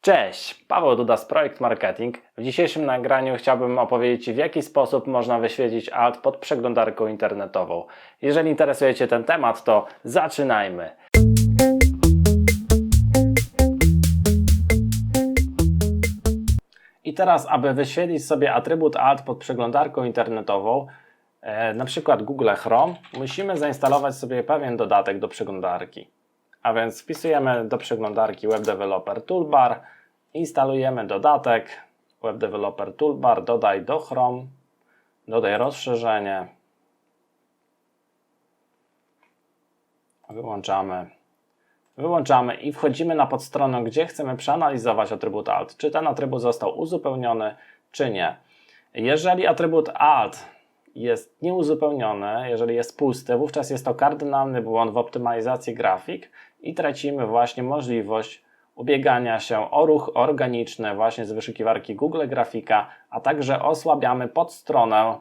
Cześć, Paweł Duda z Projekt Marketing. W dzisiejszym nagraniu chciałbym opowiedzieć w jaki sposób można wyświetlić alt pod przeglądarką internetową. Jeżeli interesuje Cię ten temat, to zaczynajmy. I teraz, aby wyświetlić sobie atrybut alt pod przeglądarką internetową, e, na przykład Google Chrome, musimy zainstalować sobie pewien dodatek do przeglądarki. A więc wpisujemy do przeglądarki Web Developer Toolbar, instalujemy dodatek Web Developer Toolbar, dodaj do Chrome, dodaj rozszerzenie, wyłączamy, wyłączamy i wchodzimy na podstronę, gdzie chcemy przeanalizować atrybut alt, czy ten atrybut został uzupełniony, czy nie. Jeżeli atrybut alt jest nieuzupełniony, jeżeli jest pusty, wówczas jest to kardynalny błąd w optymalizacji grafik i tracimy właśnie możliwość ubiegania się o ruch organiczny właśnie z wyszukiwarki Google Grafika, a także osłabiamy podstronę,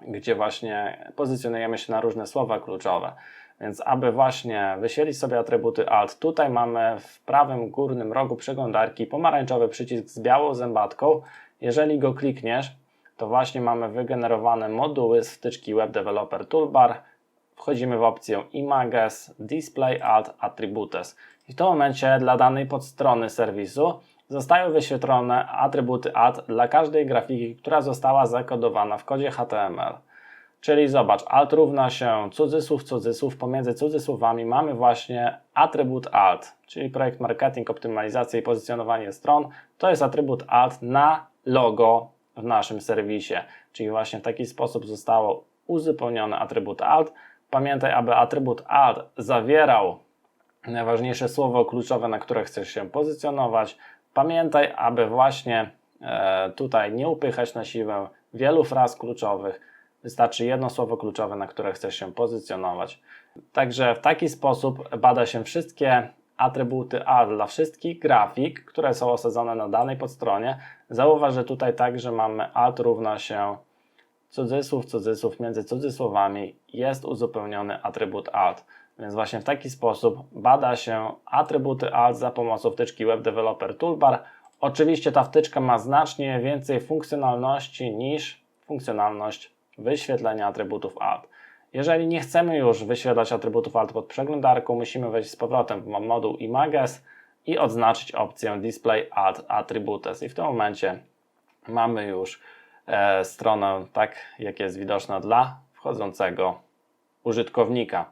gdzie właśnie pozycjonujemy się na różne słowa kluczowe. Więc aby właśnie wyświetlić sobie atrybuty alt, tutaj mamy w prawym górnym rogu przeglądarki pomarańczowy przycisk z białą zębatką. Jeżeli go klikniesz, to właśnie mamy wygenerowane moduły z wtyczki Web Developer Toolbar. Wchodzimy w opcję Images, Display Alt Attributes. I w tym momencie dla danej podstrony serwisu zostają wyświetlone atrybuty alt dla każdej grafiki, która została zakodowana w kodzie HTML. Czyli zobacz, alt równa się cudzysłów, cudzysłów, pomiędzy cudzysłowami mamy właśnie atrybut alt, czyli projekt marketing, optymalizacja i pozycjonowanie stron. To jest atrybut alt na logo w naszym serwisie. Czyli właśnie w taki sposób zostało uzupełniony atrybut alt. Pamiętaj, aby atrybut alt zawierał najważniejsze słowo kluczowe, na które chcesz się pozycjonować. Pamiętaj, aby właśnie e, tutaj nie upychać na siłę wielu fraz kluczowych. Wystarczy jedno słowo kluczowe, na które chcesz się pozycjonować. Także w taki sposób bada się wszystkie atrybuty alt dla wszystkich grafik, które są osadzone na danej podstronie. Zauważ, że tutaj także mamy alt równa się cudzysłów, cudzysłów, między cudzysłowami jest uzupełniony atrybut alt. Więc właśnie w taki sposób bada się atrybuty alt za pomocą wtyczki Web Developer Toolbar. Oczywiście ta wtyczka ma znacznie więcej funkcjonalności niż funkcjonalność wyświetlenia atrybutów alt. Jeżeli nie chcemy już wyświetlać atrybutów alt pod przeglądarką, musimy wejść z powrotem w moduł Images i odznaczyć opcję Display Alt Attributes. I w tym momencie mamy już e, stronę tak, jak jest widoczna dla wchodzącego użytkownika.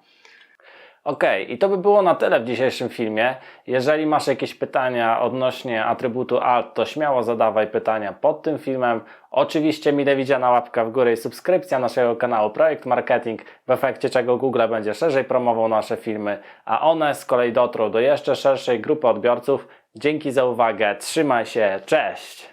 Ok, i to by było na tyle w dzisiejszym filmie. Jeżeli masz jakieś pytania odnośnie atrybutu alt, to śmiało zadawaj pytania pod tym filmem. Oczywiście mile widziana łapka w górę i subskrypcja naszego kanału Projekt Marketing, w efekcie czego Google będzie szerzej promował nasze filmy, a one z kolei dotrą do jeszcze szerszej grupy odbiorców. Dzięki za uwagę, trzymaj się, cześć!